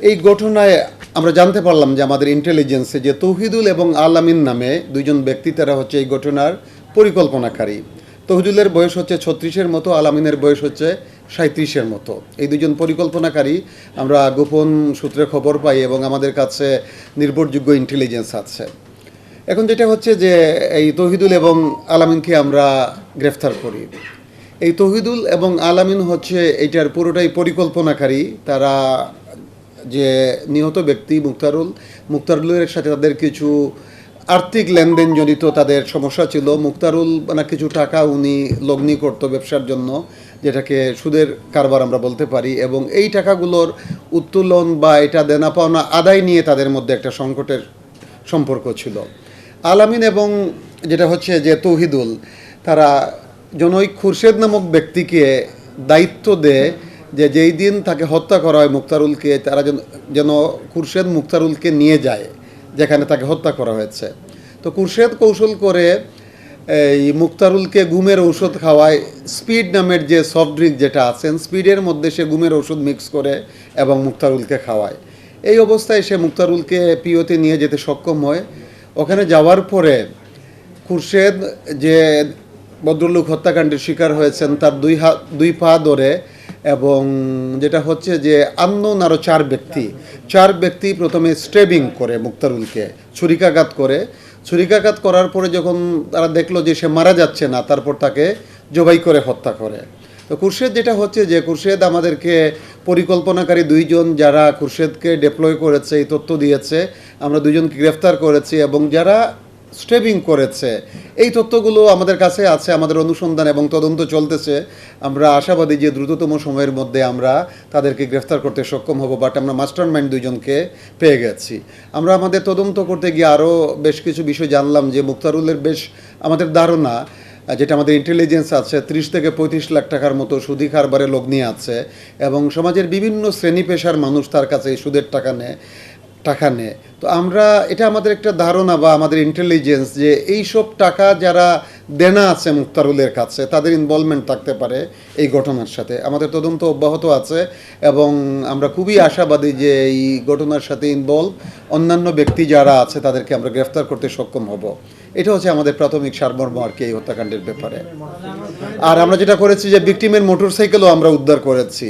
এই ঘটনায় আমরা জানতে পারলাম যে আমাদের ইন্টেলিজেন্সে যে তৌহিদুল এবং আলামিন নামে দুইজন ব্যক্তি, তারা হচ্ছে এই ঘটনার পরিকল্পনাকারী। তৌহিদুলের বয়স হচ্ছে ছত্রিশের মতো, আলামিনের বয়স হচ্ছে সাঁত্রিশের মতো। এই দুজন পরিকল্পনাকারী, আমরা গোপন সূত্রে খবর পাই এবং আমাদের কাছে নির্ভরযোগ্য ইন্টেলিজেন্স আছে। এখন যেটা হচ্ছে যে, এই তহিদুল এবং আলামিনকে আমরা গ্রেফতার করি। এই তহিদুল এবং আলামিন হচ্ছে, এটার পুরোটাই পরিকল্পনাকারী, তারা যে নিহত ব্যক্তি মুক্তারুল, মুক্তারুলের সাথে তাদের কিছু আর্থিক লেনদেন জনিত তাদের সমস্যা ছিল। মুক্তারুল মানে কিছু টাকা উনি লগ্নি করতো ব্যবসার জন্য, যেটাকে সুদের কারবার আমরা বলতে পারি। এবং এই টাকাগুলোর উত্তোলন বা এটা দেনা পাওনা আদায় নিয়ে তাদের মধ্যে একটা সংকটের সম্পর্ক ছিল। আলামিন এবং যেটা হচ্ছে যে তৌহিদুল, তারা জনৈক খুরশেদ নামক ব্যক্তিকে দায়িত্ব দেয় যে যেই দিন তাকে হত্যা করা হয় মুক্তারুলকে, তারা যেন যেন খুরশেদ মুক্তারুলকে নিয়ে যায়, যেখানে তাকে হত্যা করা হয়েছে। তো খুরশেদ কৌশল করে এই মুক্তারুলকে ঘুমের ঔষধ খাওয়ায়, স্পিড নামের যে সফট ড্রিঙ্ক যেটা আছেন, স্পিডের মধ্যে সে ঘুমের ওষুধ মিক্স করে এবং মুক্তারুলকে খাওয়ায়। এই অবস্থায় সে মুক্তারুলকে পিওতে নিয়ে যেতে সক্ষম হয়। ওখানে যাওয়ার পরে খুরশেদ যে ভদ্রলোক হত্যাকাণ্ডের শিকার হয়েছেন, তার দুই হাত, দুই পা ধরে এবং যেটা হচ্ছে যে আন্নন আরও চার ব্যক্তি চার ব্যক্তি প্রথমে স্টেবিং করে মুক্তারুলকে, ছুরিকাঘাত করে। ছুরিকাঘাত করার পরে যখন তারা দেখল যে সে মারা যাচ্ছে না, তারপর তাকে জবাই করে হত্যা করে। তো খুরশেদ যেটা হচ্ছে যে খুরশেদ আমাদেরকে পরিকল্পনাকারী দুইজন যারা খুরশেদকে ডেপ্লয় করেছে, এই তথ্য দিয়েছে, আমরা দুজনকে গ্রেফতার করেছি এবং যারা স্টেবিং করেছে। এই তথ্যগুলো আমাদের কাছে আছে, আমাদের অনুসন্ধান এবং তদন্ত চলতেছে। আমরা আশাবাদী যে দ্রুততম সময়ের মধ্যে আমরা তাদেরকে গ্রেফতার করতে সক্ষম হব, বাট আমরা মাস্টার মাইন্ড দুইজনকে পেয়ে গেছি। আমরা আমাদের তদন্ত করতে গিয়ে আরও বেশ কিছু বিষয় জানলাম যে মুক্তারুলের বেশ আমাদের ধারণা, যেটা আমাদের ইন্টেলিজেন্স আছে, ত্রিশ থেকে পঁয়ত্রিশ লাখ টাকার মতো সুদি কারবারে লগ্নি আছে এবং সমাজের বিভিন্ন শ্রেণি পেশার মানুষ তার কাছে এই সুদের টাকা নেয়। টাকা নেয়। তো আমরা, এটা আমাদের একটা ধারণা বা আমাদের ইন্টেলিজেন্স যে এই সব টাকা যারা দেনা আছে মুক্তারুলের কাছে, তাদের ইনভলভমেন্ট থাকতে পারে এই ঘটনার সাথে। আমাদের তদন্ত অব্যাহত আছে এবং আমরা খুবই আশাবাদী যে এই ঘটনার সাথে ইনভলভ অন্যান্য ব্যক্তি যারা আছে, তাদেরকে আমরা গ্রেফতার করতে সক্ষম হব। এটা হচ্ছে আমাদের প্রাথমিক সারমর্ম আর কি এই হত্যাকাণ্ডের ব্যাপারে। আর আমরা যেটা করেছি যে ভিকটিমের মোটরসাইকেলও আমরা উদ্ধার করেছি।